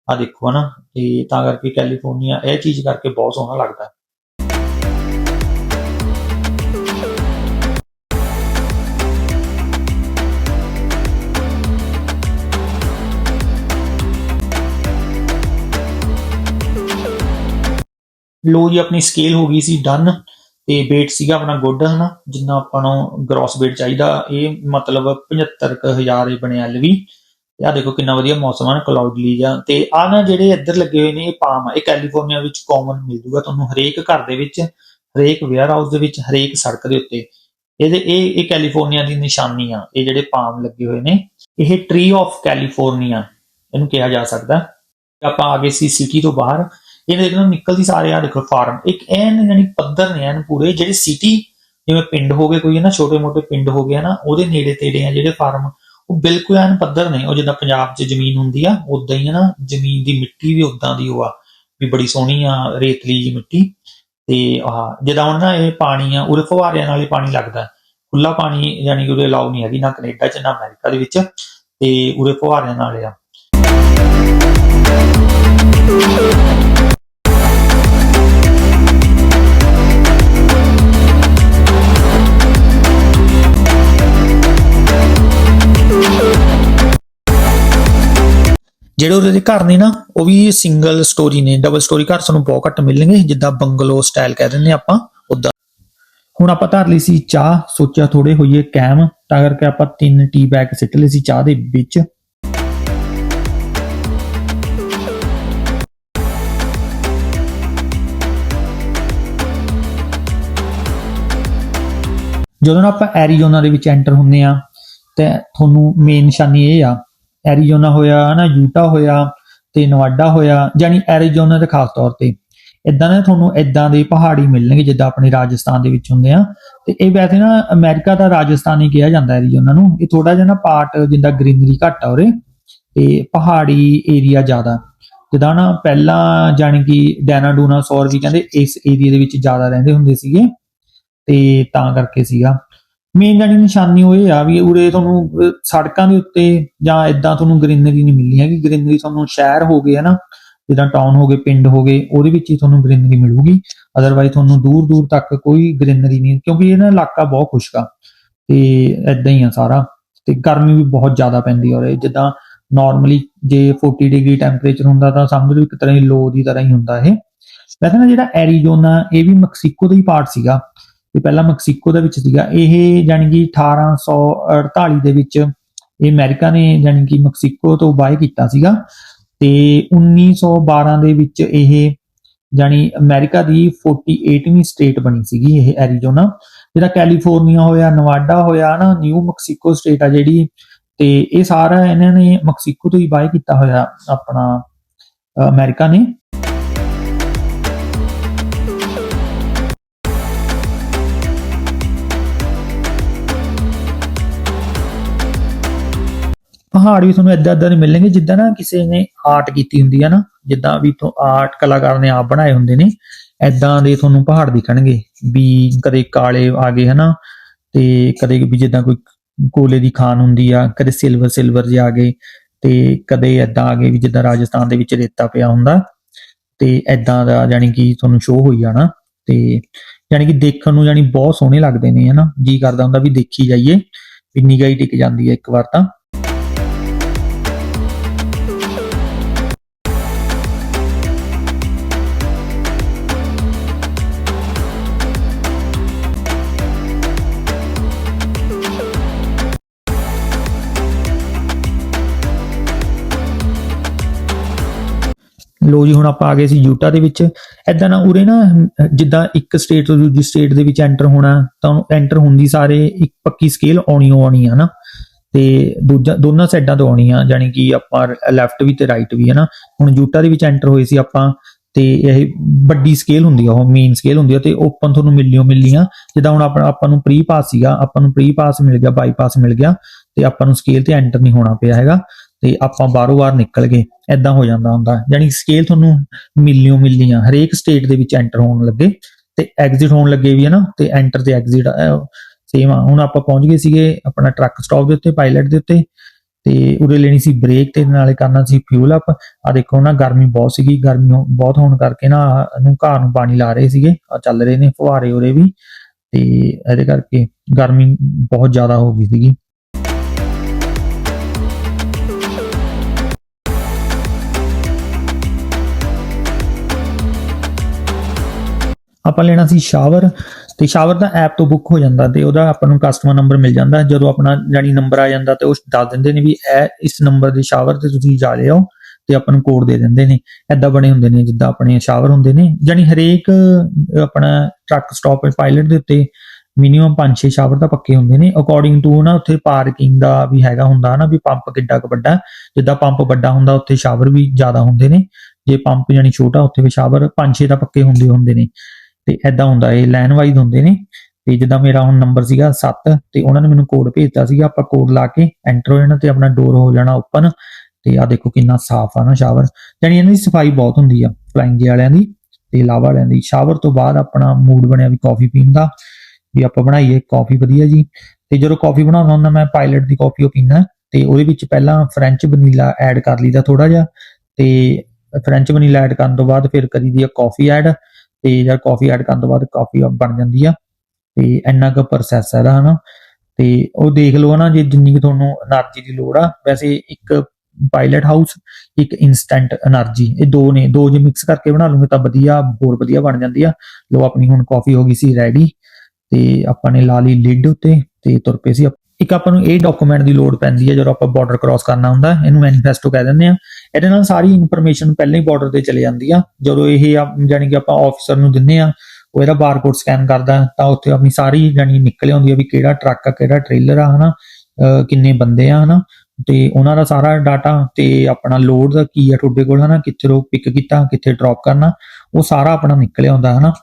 A: ਆ ਦੇਖੋ ਨਾ ਤੇ ਤਾਂ ਕਰਕੇ ਕੈਲੀਫੋਰਨੀਆ ਇਹ ਚੀਜ਼ ਕਰਕੇ ਬਹੁਤ ਸੋਹਣਾ ਲੱਗਦਾ। ਲੋ ਜੀ, ਆਪਣੀ ਸਕੇਲ ਹੋ ਗਈ ਸੀ ਡਨ ਤੇ weight ਸੀਗਾ ਆਪਣਾ ਗੁੱਡ ਹਨਾ? ਜਿੰਨਾ ਆਪਾਂ ਨੂੰ ਗ੍ਰੋਸ weight ਚਾਹੀਦਾ, ਇਹ ਮਤਲਬ 75000 ਇਹ ਬਣਿਆ ਲਵੀ ਆ ਦੇਖੋ ਕਿੰਨਾ ਵਧੀਆ ਮੌਸਮ ਆ ਕਲਾਉਡਲੀ ਜਾਂ ਤੇ ਆ ਨਾ ਜਿਹੜੇ ਇੱਧਰ ਲੱਗੇ ਹੋਏ ਨੇ, ਇਹ ਪਾਮ ਆ। ਇਹ ਕੈਲੀਫੋਰਨੀਆ ਵਿੱਚ ਕਾਮਨ ਮਿਲ ਜੂਗਾ ਤੁਹਾਨੂੰ ਹਰੇਕ ਘਰ ਦੇ ਵਿੱਚ, ਹਰੇਕ ਵੇਅਰ ਹਾਊਸ ਦੇ ਵਿੱਚ, ਹਰੇਕ ਸੜਕ ਦੇ ਉੱਤੇ। ਇਹਦੇ, ਇਹ ਇਹ ਕੈਲੀਫੋਰਨੀਆ ਦੀ ਨਿਸ਼ਾਨੀ ਆ, ਇਹ ਜਿਹੜੇ ਪਾਮ ਲੱਗੇ ਹੋਏ ਨੇ। ਇਹ ਟ੍ਰੀ ਆਫ ਕੈਲੀਫੋਰਨੀਆ ਇਹਨੂੰ ਕਿਹਾ ਜਾ ਸਕਦਾ। ਆਪਾਂ ਆ ਗਏ ਸੀ ਸਿਟੀ ਤੋਂ ਬਾਹਰ। ਇਹ ਦੇਖੋ ਨਿਕਲਦੀ ਸਾਰੇ ਆ ਦੇਖੋ ਫਾਰਮ ਇੱਕ ਐਨ ਯਾਨੀ ਪੱਧਰ ਨੇ ਐਨ ਪੂਰੇ, ਜਿਹੜੇ ਸਿਟੀ ਜਿਵੇਂ ਪਿੰਡ ਹੋ ਗਏ ਕੋਈ ਨਾ ਛੋਟੇ ਮੋਟੇ ਪਿੰਡ ਹੋ ਗਿਆ ਨਾ ਉਹਦੇ ਨੇੜੇ ਤੇੜੇ ਆ ਜਿਹੜੇ ਫਾਰਮ ਉਹ ਬਿਲਕੁਲ ਐਨ ਪੱਧਰ ਨੇ, ਉਹ ਜਿੱਦਾਂ ਪੰਜਾਬ 'ਚ ਜ਼ਮੀਨ ਹੁੰਦੀ ਆ ਉਦਾਂ ਹੀ ਆ ਨਾ, ਜ਼ਮੀਨ ਦੀ ਮਿੱਟੀ ਵੀ ਉਦਾਂ ਦੀ ਉਹ ਆ, ਵੀ ਬੜੀ ਸੋਹਣੀ ਆ, ਰੇਤਲੀ ਜੀ ਮਿੱਟੀ। ਤੇ ਆ ਜਿੱਦਾਂ ਹੁਣ ਨਾ ਇਹ ਪਾਣੀ ਆ, ਉਰੇ ਫੁਹਾਰਿਆਂ ਨਾਲ ਹੀ ਪਾਣੀ ਲੱਗਦਾ। ਖੁੱਲਾ ਪਾਣੀ ਯਾਨੀ ਕਿ ਉਰੇ ਅਲਾਉ ਨਹੀਂ ਹੈਗੀ, ਨਾ ਕੈਨੇਡਾ 'ਚ, ਨਾ ਅਮਰੀਕਾ ਦੇ ਵਿੱਚ, ਤੇ ਉਰੇ ਫੁਹਾਰਿਆਂ ਨਾਲ ਆ। ਜਿਹੜੇ ਉਹਦੇ ਘਰ ਨੇ ਨਾ, ਉਹ ਵੀ ਸਿੰਗਲ ਸਟੋਰੀ ਨੇ ਡਬਲ ਸਟੋਰੀ ਘਰ ਸਾਨੂੰ ਬਹੁਤ ਘੱਟ ਮਿਲਣਗੇ, ਜਿੱਦਾਂ ਬੰਗਲੋ ਸਟਾਈਲ ਕਹਿ ਦਿੰਦੇ ਆਪਾਂ ਉਦਾਂ ਹੁਣ ਆਪਾਂ ਧਰ ਲਈ ਸੀ ਚਾਹ, ਸੋਚਿਆ ਥੋੜੇ ਹੋਈਏ ਕੈਮ, ਤਾਂ ਕਰਕੇ ਆਪਾਂ ਤਿੰਨ ਟੀ ਬੈਗ ਸਿੱਟ ਲਏ ਸੀ ਚਾਹ ਦੇ ਵਿੱਚ। ਜਦੋਂ ਨਾ ਆਪਾਂ ਐਰੀਜ਼ੋਨਾ ਦੇ ਵਿੱਚ ਐਂਟਰ ਹੁੰਨੇ ਆ, ਤੇ ਤੁਹਾਨੂੰ ਮੇਨ ਨਿਸ਼ਾਨੀ ਇਹ ਆ ਐਰੀਜ਼ੋਨਾ ਹੋਇਆ ਨਾ ਯੂਟਾ ਹੋਇਆ ਤੇ ਨਵਾਡਾ ਹੋਇਆ ਯਾਨੀ ਐਰੀਜ਼ੋਨਾ ਦੇ ਖਾਸ ਤੌਰ ਤੇ। ਇਦਾਂ ਨਾ ਤੁਹਾਨੂੰ ਇਦਾਂ ਦੇ ਪਹਾੜੀ ਮਿਲਣਗੇ, ਜਿੱਦਾਂ ਆਪਣੇ ਰਾਜਸਥਾਨ ਦੇ ਵਿੱਚ ਹੁੰਦੇ ਆ। ਤੇ ਇਹ ਵੈਸੇ ਨਾ ਅਮਰੀਕਾ ਦਾ ਰਾਜਸਥਾਨ ਹੀ ਕਿਹਾ ਜਾਂਦਾ ਐਰੀਜ਼ੋਨਾ ਨੂੰ। ਇਹ ਥੋੜਾ ਜਿਹਾ ਨਾ ਪਾਰਟ ਜਿੰਦਾ ਗ੍ਰੀਨਰੀ ਘੱਟ ਆ ਉਰੇ। ਤੇ ਪਹਾੜੀ ਏਰੀਆ ਜ਼ਿਆਦਾ। ਜਿੱਦਾਂ ਨਾ ਪਹਿਲਾਂ ਜਾਣੀ ਕਿ ਡਾਇਨਾਡੋਨਾਸੌਰ ਵੀ ਕਹਿੰਦੇ ਇਸ ਏਰੀਆ ਦੇ ਵਿੱਚ ਜ਼ਿਆਦਾ ਰਹਿੰਦੇ ਹੁੰਦੇ ਸੀਗੇ। ਤੇ ਤਾਂ ਕਰਕੇ ਸੀਗਾ। ਮੇਨ ਜਾਨੀ ਨਿਸ਼ਾਨੀ ਉਹ ਇਹ ਆ ਵੀ ਉਰੇ ਤੁਹਾਨੂੰ ਸੜਕਾਂ ਦੇ ਉੱਤੇ ਜਾਂ ਇਦਾਂ ਤੁਹਾਨੂੰ ਗ੍ਰੀਨਰੀ ਨਹੀਂ ਮਿਲਣੀ ਹੈਗੀ। ਗ੍ਰੀਨਰੀ ਤੁਹਾਨੂੰ ਸ਼ਹਿਰ ਹੋ ਗਏ, ਹਨਾ? ਜਿੱਦਾਂ ਟਾਊਨ ਹੋ ਗਏ, ਪਿੰਡ ਹੋ ਗਏ, ਉਹਦੇ ਵਿੱਚ ਹੀ ਤੁਹਾਨੂੰ ਗ੍ਰੀਨਰੀ ਮਿਲੂਗੀ। ਅਦਰਵਾਈਜ਼ ਤੁਹਾਨੂੰ ਦੂਰ ਦੂਰ ਤੱਕ ਕੋਈ ਗ੍ਰੀਨਰੀ ਨਹੀਂ, ਕਿਉਂਕਿ ਇਹ ਨਾ ਇਲਾਕਾ ਬਹੁਤ ਖੁਸ਼ਕ ਆ। ਤੇ ਇਦਾਂ ਹੀ ਆ ਸਾਰਾ। ਤੇ ਗਰਮੀ ਵੀ ਬਹੁਤ ਜ਼ਿਆਦਾ ਪੈਂਦੀ ਆ ਉਰੇ। ਜਿੱਦਾਂ ਨਾਰਮਲੀ ਜੇ 40 ਡਿਗਰੀ ਟੈਂਪਰੇਚਰ ਹੁੰਦਾ ਤਾਂ ਸਮਝ ਲਓ ਇੱਕ ਤਰ੍ਹਾਂ ਹੀ ਲੋ ਦੀ ਤਰ੍ਹਾਂ ਹੀ ਹੁੰਦਾ ਇਹ। ਵੈਸੇ ਨਾ ਜਿਹੜਾ ਐਰੀਜ਼ੋਨਾ ਇਹ ਵੀ ਮੈਕਸੀਕੋ ਦਾ ਹੀ ਪਾਰਟ ਸੀਗਾ। ਇਹ ਪਹਿਲਾਂ ਮੈਕਸੀਕੋ ਦੇ ਵਿੱਚ ਸੀਗਾ। ਇਹ ਜਾਣੀ ਕਿ 1848 ਦੇ ਵਿੱਚ ਇਹ ਅਮਰੀਕਾ ਨੇ ਜਾਣੀ ਕਿ ਮੈਕਸੀਕੋ ਤੋਂ ਬਾਏ ਕੀਤਾ ਸੀਗਾ ਤੇ 1912 ਦੇ ਵਿੱਚ ਇਹ ਜਾਣੀ ਅਮਰੀਕਾ ਦੀ 48ਵੀਂ ਸਟੇਟ ਬਣੀ ਸੀਗੀ ਇਹ ਐਰੀਜ਼ੋਨਾ ਜਿਹੜਾ ਕੈਲੀਫੋਰਨੀਆ ਹੋਇਆ ਨਵਾਡਾ ਹੋਇਆ ਨਾ ਨਿਊ ਮੈਕਸੀਕੋ ਸਟੇਟ ਆ ਜਿਹੜੀ ਤੇ ਇਹ ਸਾਰਾ ਇਹਨਾਂ ਨੇ ਮੈਕਸੀਕੋ ਤੋਂ ਹੀ ਬਾਏ ਕੀਤਾ ਹੋਇਆ ਆਪਣਾ ਅ, ਅਮਰੀਕਾ ਨੇ। ਪਹਾੜ ਵੀ ਤੁਹਾਨੂੰ ਏਦਾਂ ਏਦਾਂ ਦੇ ਮਿਲਣਗੇ, ਜਿੱਦਾਂ ਨਾ ਕਿਸੇ ਨੇ ਆਰਟ ਕੀਤੀ ਹੁੰਦੀ ਹੈ ਨਾ, ਜਿੱਦਾਂ ਵੀ ਤੋਂ ਆਰਟ ਕਲਾਕਾਰ ਨੇ ਆਪ ਬਣਾਏ ਹੁੰਦੇ ਨੇ, ਏਦਾਂ ਦੇ ਤੁਹਾਨੂੰ ਪਹਾੜ ਦਿਖਣਗੇ। ਵੀ ਕਦੇ ਕਾਲੇ ਆ ਗਏ ਹਨਾ, ਤੇ ਕਦੇ ਵੀ ਜਿੱਦਾਂ ਕੋਈ ਕੋਲੇ ਦੀ ਖਾਨ ਹੁੰਦੀ ਆ, ਕਦੇ ਸਿਲਵਰ ਸਿਲਵਰ ਜਿਹੇ ਆ ਗਏ, ਤੇ ਕਦੇ ਏਦਾਂ ਆ ਗਏ ਵੀ ਜਿੱਦਾਂ ਰਾਜਸਥਾਨ ਦੇ ਵਿੱਚ ਰੇਤਾ ਪਿਆ ਹੁੰਦਾ, ਤੇ ਏਦਾਂ ਦਾ ਜਾਨੀ ਕਿ ਤੁਹਾਨੂੰ ਸ਼ੋਅ ਹੋਈ ਜਾਣਾ ਤੇ ਜਾਨੀ ਕਿ ਦੇਖਣ ਨੂੰ ਜਾਨੀ ਬਹੁਤ ਸੋਹਣੇ ਲੱਗਦੇ ਨੇ ਹਨਾ। ਜੀ ਕਰਦਾ ਹੁੰਦਾ ਵੀ ਦੇਖੀ ਜਾਈਏ, ਵੀ ਨਿਗਾਹ ਹੀ ਟਿਕ ਜਾਂਦੀ ਹੈ ਇੱਕ ਵਾਰ ਤਾਂ। ਲੋ ਜੀ, ਹੁਣ ਆਪਾਂ ਆ ਗਏ ਸੀ ਯੂਟਾ ਦੇ ਵਿੱਚ। ਐਦਾਂ ਨਾ ਉਰੇ ਨਾ, ਜਿੱਦਾਂ ਇੱਕ ਸਟੇਟ ਤੋਂ ਦੂਜੀ ਸਟੇਟ ਦੇ ਵਿੱਚ ਐਂਟਰ ਹੋਣਾ, ਤਾਂ ਐਂਟਰ ਹੁੰਦੀ ਸਾਰੇ ਇੱਕ ਪੱਕੀ ਸਕੇਲ ਆਉਣੀ ਆਉਣੀ ਆ ਨਾ। ਤੇ ਦੂਜਾ, ਦੋਨਾਂ ਸਾਈਡਾਂ ਤੋਂ ਆਉਣੀ ਆ ਜਾਨੀ ਕਿ ਆਪਾਂ ਲੈਫਟ ਵੀ ਤੇ ਰਾਈਟ ਵੀ ਹੈ ਨਾ। ਹੁਣ ਯੂਟਾ ਦੇ ਵਿੱਚ ਐਂਟਰ ਹੋਏ ਸੀ ਆਪਾਂ, ਤੇ ਇਹ ਵੱਡੀ ਸਕੇਲ ਹੁੰਦੀ ਆ, ਉਹ ਮੇਨ ਸਕੇਲ ਹੁੰਦੀ ਆ, ਤੇ ਓਪਨ ਤੁਹਾਨੂੰ ਮਿਲਿਓ ਮਿਲੀਆਂ ਜਿੱਦਾਂ ਹੁਣ ਆਪਾਂ ਆਪਾਂ ਨੂੰ ਪ੍ਰੀ ਪਾਸ ਸੀਗਾ, ਆਪਾਂ ਨੂੰ ਪ੍ਰੀ ਪਾਸ ਮਿਲ ਗਿਆ ਬਾਈਪਾਸ ਮਿਲ ਗਿਆ, ਤੇ ਆਪਾਂ ਨੂੰ ਸਕੇਲ ਤੇ ਐਂਟਰ ਨਹੀਂ ਹੋਣਾ ਪਿਆ ਹੈਗਾ। ਤੇ ਆਪਾਂ ਬਾਹਰੋਂ ਬਾਹਰ ਨਿਕਲ ਗਏ ਐਦਾਂ ਹੋ ਜਾਂਦਾ ਹੁੰਦਾ। ਯਾਨੀ ਸਕੇਲ ਤੁਹਾਨੂੰ ਮਿਲਿਓ ਮਿਲੀਆਂ ਹਰੇਕ ਸਟੇਟ ਦੇ ਵਿੱਚ ਐਂਟਰ ਹੋਣ ਲੱਗੇ ਤੇ ਐਗਜ਼ਿਟ ਹੋਣ ਲੱਗੇ ਵੀ ਹੈ ਨਾ, ਤੇ ਐਂਟਰ ਤੇ ਐਗਜ਼ਿਟ ਸੇਮ ਆ। ਹੁਣ ਆਪਾਂ ਪਹੁੰਚ ਗਏ ਸੀਗੇ ਆਪਣਾ ਟਰੱਕ ਸਟਾਪ ਦੇ ਉੱਤੇ ਪਾਇਲਟ ਦੇ ਉੱਤੇ, ਤੇ ਉਰੇ ਲੈਣੀ ਸੀ ਬ੍ਰੇਕ ਤੇ ਨਾਲੇ ਕਰਨਾ ਸੀ ਫਿਊਲ ਅਪ ਆ ਦੇਖੋ ਨਾ, ਗਰਮੀ ਬਹੁਤ ਸੀਗੀ, ਗਰਮੀ ਬਹੁਤ ਹੋਣ ਕਰਕੇ ਨਾ ਨੂੰ ਘਰ ਨੂੰ ਪਾਣੀ ਲਾ ਰਹੇ ਸੀਗੇ ਆ ਚੱਲ ਰਹੇ ਨੇ ਫੁਹਾਰੇ ਉਰੇ ਵੀ, ਤੇ ਇਹਦੇ ਕਰਕੇ ਗਰਮੀ ਬਹੁਤ ਜ਼ਿਆਦਾ ਹੋ ਗਈ ਸੀਗੀ। ਆਪਾਂ ਲੈਣਾ ਸੀ ਸ਼ਾਵਰ ਤੇ ਸ਼ਾਵਰ ਦਾ ਐਪ ਤੋਂ ਬੁੱਕ ਹੋ ਜਾਂਦਾ ਤੇ ਉਹਦਾ ਆਪਾਂ ਨੂੰ ਕਸਟਮਰ ਨੰਬਰ ਮਿਲ ਜਾਂਦਾ। ਜਦੋਂ ਆਪਣਾ ਜਾਨੀ ਨੰਬਰ ਆ ਜਾਂਦਾ ਤੇ ਉਹ ਦੱਸ ਦਿੰਦੇ ਨੇ ਵੀ ਇਹ ਇਸ ਨੰਬਰ ਦੇ ਸ਼ਾਵਰ ਤੇ ਤੁਸੀਂ ਜਾ ਲਿਓ ਤੇ ਆਪਾਂ ਨੂੰ ਕੋਡ ਦੇ ਦਿੰਦੇ ਨੇ। ਐਦਾਂ ਬਣੇ ਹੁੰਦੇ ਨੇ ਜਿੱਦਾਂ ਆਪਣੇ ਸ਼ਾਵਰ ਹੁੰਦੇ ਨੇ। ਜਾਨੀ ਹਰੇਕ ਆਪਣਾ ਟਰੱਕ ਸਟਾਪ ਪਾਇਲਟ ਦੇ ਉੱਤੇ ਮਿਨੀਮਮ 5-6 ਸ਼ਾਵਰ ਤਾਂ ਪੱਕੇ ਹੁੰਦੇ ਨੇ। ਅਕੋਰਡਿੰਗ ਟੂ ਨਾ ਉੱਥੇ ਪਾਰਕਿੰਗ ਦਾ ਵੀ ਹੈਗਾ ਹੁੰਦਾ ਨਾ ਵੀ ਪੰਪ ਕਿੱਡਾ ਕੁ ਵੱਡਾ। ਜਿੱਦਾਂ ਪੰਪ ਵੱਡਾ ਹੁੰਦਾ ਉੱਥੇ ਸ਼ਾਵਰ ਵੀ ਜ਼ਿਆਦਾ ਹੁੰਦੇ ਨੇ। ਜੇ ਪੰਪ ਜਾਨੀ ਛੋਟਾ ਉੱਥੇ ਵੀ ਸ਼ਾਵਰ 5-6 ਤਾਂ ਪੱਕੇ ਹੁੰਦੇ ਹੁੰਦੇ ਨੇ। ਤੇ ਐਦਾਂ ਹੁੰਦਾ, ਇਹ ਲਾਈਨ ਵਾਈਜ਼ ਹੁੰਦੇ ਨੇ। ਤੇ ਜਿੱਦਾਂ ਮੇਰਾ ਹੁਣ ਨੰਬਰ ਸੀਗਾ 7 ਤੇ ਉਹਨਾਂ ਨੇ ਮੈਨੂੰ ਕੋਡ ਭੇਜਤਾ ਸੀਗਾ। ਆਪਾਂ ਕੋਡ ਲਾ ਕੇ ਐਂਟਰ ਹੋ ਜਾਣਾ ਤੇ ਆਪਣਾ ਡੋਰ ਹੋ ਜਾਣਾ ਓਪਨ ਤੇ ਆ ਦੇਖੋ ਕਿੰਨਾ ਸਾਫ਼ ਆ ਨਾ ਸ਼ਾਵਰ ਜਾਨੀ ਇਹਨਾਂ ਦੀ ਸਫ਼ਾਈ ਬਹੁਤ ਹੁੰਦੀ ਆ ਫਲਾਈਂਗ ਜੇ ਵਾਲਿਆਂ ਦੀ ਤੇ ਲਾਵਾ ਵਾਲਿਆਂ ਦੀ। ਸ਼ਾਵਰ ਤੋਂ ਬਾਅਦ ਆਪਣਾ ਮੂਡ ਬਣਿਆ ਵੀ ਕਾਫੀ ਪੀਣ ਦਾ। ਵੀ ਆਪਾਂ ਬਣਾਈਏ ਕਾਫੀ ਵਧੀਆ ਜੀ। ਤੇ ਜਦੋਂ ਕਾਫੀ ਬਣਾਉਣਾ ਹੁੰਦਾ, ਮੈਂ ਪਾਇਲਟ ਦੀ ਕਾਫੀ ਉਹ ਪੀਣਾ ਤੇ ਉਹਦੇ ਵਿੱਚ ਪਹਿਲਾਂ ਫ੍ਰੈਂਚ ਵਨੀਲਾ ਐਡ ਕਰ ਲਈਦਾ ਥੋੜਾ ਜਿਹਾ। ਤੇ ਫ੍ਰੈਂਚ ਵਨੀਲਾ ਐਡ ਕਰਨ ਤੋਂ ਬਾਅਦ ਫਿਰ ਕਰੀ ਦੀ ਆ ਕਾਫੀ ਐਡ ਤੇ ਜਾਂ ਕਾਫੀ ਐਡ ਕਰਨ ਤੋਂ ਬਾਅਦ ਕਾਫੀ ਬਣ ਜਾਂਦੀ ਆ। ਤੇ ਇੰਨਾ ਕੁ ਪ੍ਰੋਸੈਸ ਹੈ ਇਹਦਾ, ਹਨਾ? ਤੇ ਉਹ ਦੇਖ ਲਓ ਨਾ ਜੇ ਜਿੰਨੀ ਤੁਹਾਨੂੰ એનર્ਜੀ ਦੀ ਲੋੜ ਆ। ਵੈਸੇ ਇੱਕ ਪਾਇਲਟ ਹਾਊਸ ਇੱਕ ਇਨਸਟੈਂਟ એનર્ਜੀ ਇਹ ਦੋ ਨੇ। ਦੋ ਜੇ ਮਿਕਸ ਕਰਕੇ ਬਣਾ ਲੂਗੇ ਤਾਂ ਵਧੀਆ, ਹੋਰ ਵਧੀਆ ਬਣ ਜਾਂਦੀ ਆ। ਲੋ ਆਪਣੀ ਹੁਣ ਕਾਫੀ ਹੋ ਗਈ ਸੀ ਰੈਡੀ ਤੇ ਆਪਾਂ ਨੇ ਲਾ ਲਈ ਲਿਡ ਉੱਤੇ ਤੇ ਤੁਰ ਪਏ ਸੀ ਇੱਕ ਆਪਾਂ ਨੂੰ ਇਹ ਡਾਕੂਮੈਂਟ ਦੀ ਲੋੜ ਪੈਂਦੀ ਹੈ ਜਦੋਂ ਆਪਾਂ ਬਾਰਡਰ ਕ੍ਰਾਸ ਕਰਨਾ ਹੁੰਦਾ, ਇਹਨੂੰ ਮੈਨੀਫੈਸਟੋ ਕਹਿ ਦਿੰਦੇ ਆ ਇਹਦੇ ਨਾਲ ਸਾਰੀ ਇਨਫੋਰਮੇਸ਼ਨ ਪਹਿਲਾਂ ਹੀ ਬਾਰਡਰ ਤੇ ਚਲੇ ਜਾਂਦੀ ਆ। ਜਦੋਂ ਇਹ ਆ- ਕਿ ਆਪਾਂ ਆਫੀਸਰ ਨੂੰ ਦਿੰਨੇ ਆ ਉਹ ਇਹਦਾ ਬਾਰਕੋਡ ਸਕੈਨ ਕਰਦਾ, ਤਾਂ ਉੱਥੇ ਆਪਣੀ ਸਾਰੀ ਜਾਣੀ ਨਿਕਲ ਆਉਂਦੀ ਆ ਵੀ ਕਿਹੜਾ ਟਰੱਕ ਆ, ਕਿਹੜਾ ਟ੍ਰੇਲਰ ਆ, ਹਨਾ? ਕਿੰਨੇ ਬੰਦੇ ਆ, ਹਨਾ? ਤੇ ਉਹਨਾਂ ਦਾ ਸਾਰਾ ਡਾਟਾ ਤੇ ਆਪਣਾ ਲੋਡ ਦਾ ਕੀ ਆ ਤੁਹਾਡੇ ਕੋਲ, ਹਨਾ? ਕਿੱਥੇ ਰੋ ਪਿਕ ਕੀਤਾ, ਕਿੱਥੇ ਡ੍ਰੌਪ ਕਰਨਾ, ਉਹ ਸਾਰਾ ਆਪਣਾ ਨਿਕਲ ਆਉਂਦਾ, ਹਨਾ?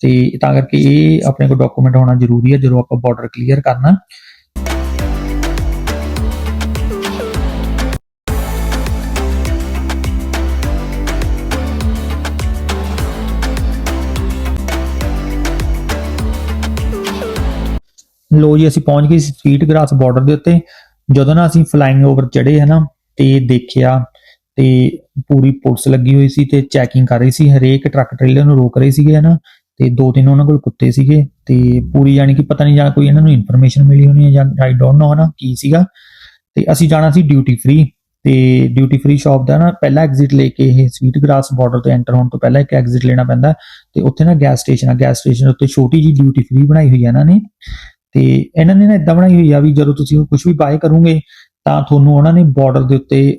A: ਤੇ ਤਾਂ ਕਰਕੇ ਇਹ ਆਪਣੇ ਕੋਲ ਡਾਕੂਮੈਂਟ ਹੋਣਾ ਜ਼ਰੂਰੀ ਹੈ ਜਦੋਂ ਆਪਾਂ ਬਾਰਡਰ ਕਲੀਅਰ ਕਰਨਾ। ਲੋ ਜੀ, ਅਸੀਂ ਪਹੁੰਚ ਗਏ ਸੀ ਸਵੀਟ ਗ੍ਰਾਸ ਬਾਰਡਰ ਦੇ ਉੱਤੇ। ਜਦੋਂ ਨਾ ਅਸੀਂ ਫਲਾਈਂਗ ਓਵਰ ਚੜੇ ਹਨਾ, ਤੇ ਦੇਖਿਆ ਤੇ ਪੂਰੀ ਪੁਲਿਸ ਲੱਗੀ ਹੋਈ ਸੀ ਤੇ ਚੈਕਿੰਗ ਕਰ ਰਹੀ ਸੀ। ਹਰੇਕ ਟਰੱਕ ਟ੍ਰੇਲਰ ਨੂੰ ਰੋਕ ਰਹੇ ਸੀਗੇ ਹਨਾ, ਤੇ ਦੋ ਤਿੰਨ ਉਹਨਾਂ ਕੋਲ ਕੁੱਤੇ ਸੀਗੇ ਤੇ ਪੂਰੀ ਯਾਨੀ ਕਿ ਪਤਾ ਨਹੀਂ ਜਾਂ ਕੋਈ ਇਹਨਾਂ ਨੂੰ ਇਨਫੋਰਮੇਸ਼ਨ ਮਿਲੀ ਹੋਣੀ ਹੈ ਜਾਂ ਆਈ ਡੋਨਟ ਨੋ ਹਨਾ, ਕੀ ਸੀਗਾ। ਤੇ ਅਸੀਂ ਜਾਣਾ ਸੀ ਡਿਊਟੀ ਫ੍ਰੀ ਤੇ ਡਿਊਟੀ ਫ੍ਰੀ ਸ਼ਾਪ ਦਾ ਨਾ ਪਹਿਲਾ ਐਗਜ਼ਿਟ ਲੈ ਕੇ ਇਹ ਸਵੀਟ ਗ੍ਰਾਸ ਬਾਰਡਰ ਤੋਂ ਐਂਟਰ ਹੋਣ ਤੋਂ ਪਹਿਲਾਂ ਇੱਕ ਐਗਜ਼ਿਟ ਲੈਣਾ ਪੈਂਦਾ। ਤੇ ਉੱਥੇ ਨਾ ਗੈਸ ਸਟੇਸ਼ਨ ਆ ਗੈਸ ਸਟੇਸ਼ਨ ਉੱਤੇ ਛੋਟੀ ਜੀ ਡਿਊਟੀ ਫ੍ਰੀ ਬਣਾਈ ਹੋਈ ਹੈ ਇਹਨਾਂ ਨੇ। ਤੇ ਇਹਨਾਂ ਨੇ ਨਾ ਇਦਾਂ ਬਣਾਈ ਹੋਈ ਆ ਵੀ ਜਦੋਂ ਤੁਸੀਂ ਕੁਝ ਵੀ ਬਾਏ ਕਰੋਗੇ, ਤਾਂ ਤੁਹਾਨੂੰ ਉਹਨਾਂ ਨੇ ਬਾਰਡਰ ਦੇ ਉੱਤੇ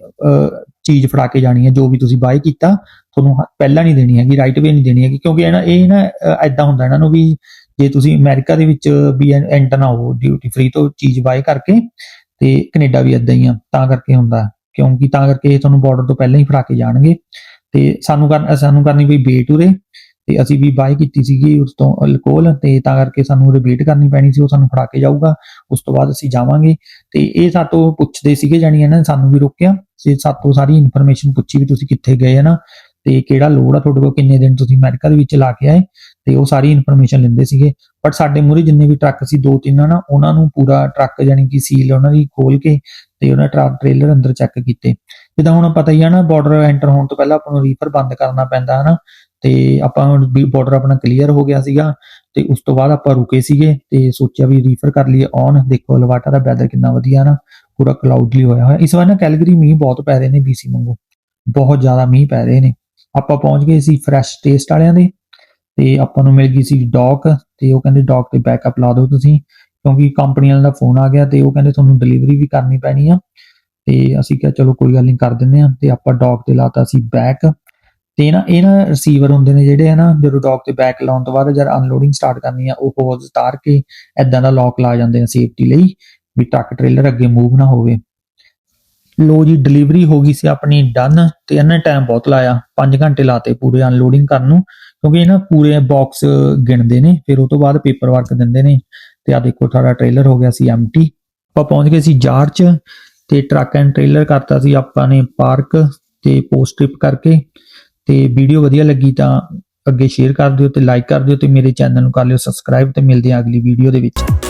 A: ਚੀਜ਼ ਫੜਾ ਕੇ ਜਾਣੀ ਹੈ, ਜੋ ਵੀ ਤੁਸੀਂ ਬਾਏ ਕੀਤਾ, ਤੁਹਾਨੂੰ ਪਹਿਲਾਂ ਨਹੀਂ ਦੇਣੀ ਹੈਗੀ ਰਾਈਟ ਵੇ ਨਹੀਂ ਦੇਣੀ ਹੈਗੀ, ਕਿਉਂਕਿ ਇਹਨਾਂ ਇਹ ਨਾ ਐਦਾਂ ਹੁੰਦਾ ਇਹਨਾਂ ਨੂੰ ਵੀ ਜੇ ਤੁਸੀਂ ਅਮਰੀਕਾ ਦੇ ਵਿੱਚ ਵੀ ਐਂਟਰ ਨਾ ਹੋ ਡਿਊਟੀ ਫ੍ਰੀ ਤੋਂ ਚੀਜ਼ ਬਾਏ ਕਰਕੇ, ਤੇ ਕੈਨੇਡਾ ਵੀ ਇਦਾਂ ਹੀ ਆ, ਤਾਂ ਕਰਕੇ ਹੁੰਦਾ, ਕਿਉਂਕਿ ਤਾਂ ਕਰਕੇ ਇਹ ਤੁਹਾਨੂੰ ਬਾਰਡਰ ਤੋਂ ਪਹਿਲਾਂ ਹੀ ਫੜਾ ਕੇ ਜਾਣਗੇ, ਤੇ ਸਾਨੂੰ ਕਰਨ ਸਾਨੂੰ ਕਰਨੀ ਪਈ ਵੇਟ ਉਰੇ ਤੇ ਅਸੀਂ ਵੀ ਬਾਏ ਕੀਤੀ ਸੀਗੀ ਉਸ ਤੋਂ ਅਲਕੋਹਲ ਤੇ ਤਾਂ ਕਰਕੇ ਸਾਨੂੰ ਰਿਪੀਟ ਕਰਨੀ ਪੈਣੀ ਸੀ, ਉਹ ਸਾਨੂੰ ਫੜਾ ਕੇ ਜਾਊਗਾ। ਉਸ ਤੋਂ ਬਾਅਦ ਅਸੀਂ ਜਾਵਾਂਗੇ ਤੇ ਇਹ ਸਾਤੋਂ ਪੁੱਛਦੇ ਸੀਗੇ ਜਾਨੀ ਇਹਨਾਂ ਨੇ ਸਾਨੂੰ ਵੀ ਰੋਕਿਆ ਤੇ ਸਾਤੋਂ ਸਾਰੀ ਇਨਫੋਰਮੇਸ਼ਨ ਪੁੱਛੀ ਵੀ ਤੁਸੀਂ ਕਿੱਥੇ ਗਏ ਹੈ ਨਾ ਤੇ ਕਿਹੜਾ ਲੋੜ ਆ ਤੁਹਾਡੇ ਕੋਲ, ਕਿੰਨੇ ਦਿਨ ਤੁਸੀਂ ਅਮਰੀਕਾ ਦੇ ਵਿੱਚ ਲਾ ਕੇ ਆਏ ਤੇ ਉਹ ਸਾਰੀ ਇਨਫੋਰਮੇਸ਼ਨ ਲੈਂਦੇ ਸੀਗੇ। ਬਟ ਸਾਡੇ ਮੂਹਰੇ ਜਿੰਨੇ ਵੀ ਟਰੱਕ ਸੀ, ਦੋ ਤਿੰਨ ਨਾ, ਉਹਨਾਂ ਨੂੰ ਪੂਰਾ ਟਰੱਕ ਜਾਨੀ ਕਿ ਸੀਲ ਉਹਨਾਂ ਦੀ ਖੋਲ ਕੇ ਤੇ ਉਹਨਾਂ ਟਰੱਕ ਟ੍ਰੇਲਰ ਅੰਦਰ ਚੈੱਕ ਕੀਤੇ। ਜਿੱਦਾਂ ਹੁਣ ਪਤਾ ਹੀ ਆ ਨਾ ਬਾਰਡਰ ਐਂਟਰ ਹੋਣ ਤੋਂ ਪਹਿਲਾਂ ਆਪਾਂ ਨੂੰ ਰੀਫਰ ਬੰਦ ਕਰਨਾ ਪੈਂਦਾ, ਹਨਾ? ਤੇ ਆਪਾਂ ਹੁਣ ਬਾਰਡਰ ਆਪਣਾ ਕਲੀਅਰ ਹੋ ਗਿਆ ਸੀਗਾ, ਤੇ ਉਸ ਤੋਂ ਬਾਅਦ ਆਪਾਂ ਰੁਕੇ ਸੀਗੇ, ਤੇ ਸੋਚਿਆ ਵੀ ਰੀਫਰ ਕਰ ਲਈਏ ਔਨ ਦੇਖੋ ਲਵਾਟਾ ਦਾ ਵੈਦਰ ਕਿੰਨਾ ਵਧੀਆ ਨਾ ਪੂਰਾ ਕਲਾਉਡਲੀ ਹੋਇਆ ਹੋਇਆ। ਇਸ ਵਾਰ ਨਾ ਕੈਲਗਰੀ ਮੀਂਹ ਬਹੁਤ ਪੈ ਰਹੇ ਨੇ ਬੀਸੀ ਵਾਂਗੂ। ਬਹੁਤ ਜ਼ਿਆਦਾ ਮੀਂਹ ਪੈ ਰਹੇ ਨੇ। ਆਪਾਂ ਪਹੁੰਚ ਗਏ ਸੀ ਫਰੈਸ਼ ਟੇਸਟ ਵਾਲਿਆਂ ਦੇ, ਤੇ ਆਪਾਂ ਨੂੰ ਮਿਲ ਗਈ ਸੀ ਡੌਕ ਤੇ ਉਹ ਕਹਿੰਦੇ ਡੌਕ ਤੇ ਬੈਕਅਪ ਲਾ ਦਿਓ ਤੁਸੀਂ, ਕਿਉਂਕਿ ਕੰਪਨੀ ਵਾਲਿਆਂ ਦਾ ਫੋਨ ਆ ਗਿਆ, ਤੇ ਉਹ ਕਹਿੰਦੇ ਤੁਹਾਨੂੰ ਡਿਲੀਵਰੀ ਵੀ ਕਰਨੀ ਪੈਣੀ ਆ। ਤੇ ਅਸੀਂ ਕਿਹਾ ਚਲੋ ਕੋਈ ਗੱਲ ਨਹੀਂ ਕਰ ਦਿੰਦੇ ਆ ਤੇ ਆਪਾਂ ਡੌਕ ਤੇ ਲਾਤਾ ਸੀ ਬੈਕ ਤੇ ਨਾ ਇਹ ਨਾ ਰਿਸੀਵਰ ਹੁੰਦੇ ਨੇ ਜਿਹੜੇ ਹਨਾ, ਜਦੋਂ ਡੌਕ ਤੇ ਬੈਕ ਲਾਉਣ ਤੋਂ ਬਾਅਦ ਜਦ ਅਨਲੋਡਿੰਗ ਸਟਾਰਟ ਕਰਨੀ ਆ, ਉਹ ਹੋਜ਼ ਉਤਾਰ ਕੇ ਐਦਾਂ ਦਾ ਲੌਕ ਲਾ ਜਾਂਦੇ ਆ ਸੇਫਟੀ ਲਈ ਵੀ ਟਰੱਕ ਟ੍ਰੇਲਰ ਅੱਗੇ ਮੂਵ ਨਾ ਹੋਵੇ। ਲੋ ਜੀ ਡਿਲੀਵਰੀ ਹੋ ਗਈ ਸੀ ਆਪਣੀ ਡਨ ਤੇ ਇਹਨੇ ਟਾਈਮ ਬਹੁਤ ਲਾਇਆ 5 ਘੰਟੇ ਲਾਤੇ ਪੂਰੇ ਅਨਲੋਡਿੰਗ ਕਰਨ ਨੂੰ, ਕਿਉਂਕਿ ਇਹ ਨਾ ਪੂਰੇ ਬਾਕਸ ਗਿਣਦੇ ਨੇ, ਫਿਰ ਉਹ ਤੋਂ ਬਾਅਦ ਪੇਪਰ ਵਰਕ ਦਿੰਦੇ ਨੇ। ਤੇ ਆ ਦੇਖੋ ਤੁਹਾਡਾ ਟ੍ਰੇਲਰ ਹੋ ਗਿਆ ਸੀ ਐਮਟੀ ਆਪਾਂ ਪਹੁੰਚ ਗਏ ਸੀ ਜਾਰ ਚ ਤੇ ਟਰੱਕ ਐਂਡ ਟ੍ਰੇਲਰ ਕਰਤਾ ਸੀ ਆਪਾਂ ਨੇ ਪਾਰਕ ਤੇ ਪੋਸਟ ਟ੍ਰਿਪ ਕਰਕੇ। ਤੇ ਵੀਡੀਓ ਵਧੀਆ ਲੱਗੀ ਤਾਂ ਅੱਗੇ ਸ਼ੇਅਰ ਕਰ ਦਿਓ ਤੇ ਲਾਈਕ ਕਰ ਦਿਓ ਤੇ ਮੇਰੇ ਚੈਨਲ ਨੂੰ ਕਰ ਲਿਓ ਸਬਸਕ੍ਰਾਈਬ ਤੇ ਮਿਲਦੇ ਹਾਂ ਅਗਲੀ ਵੀਡੀਓ ਦੇ ਵਿੱਚ।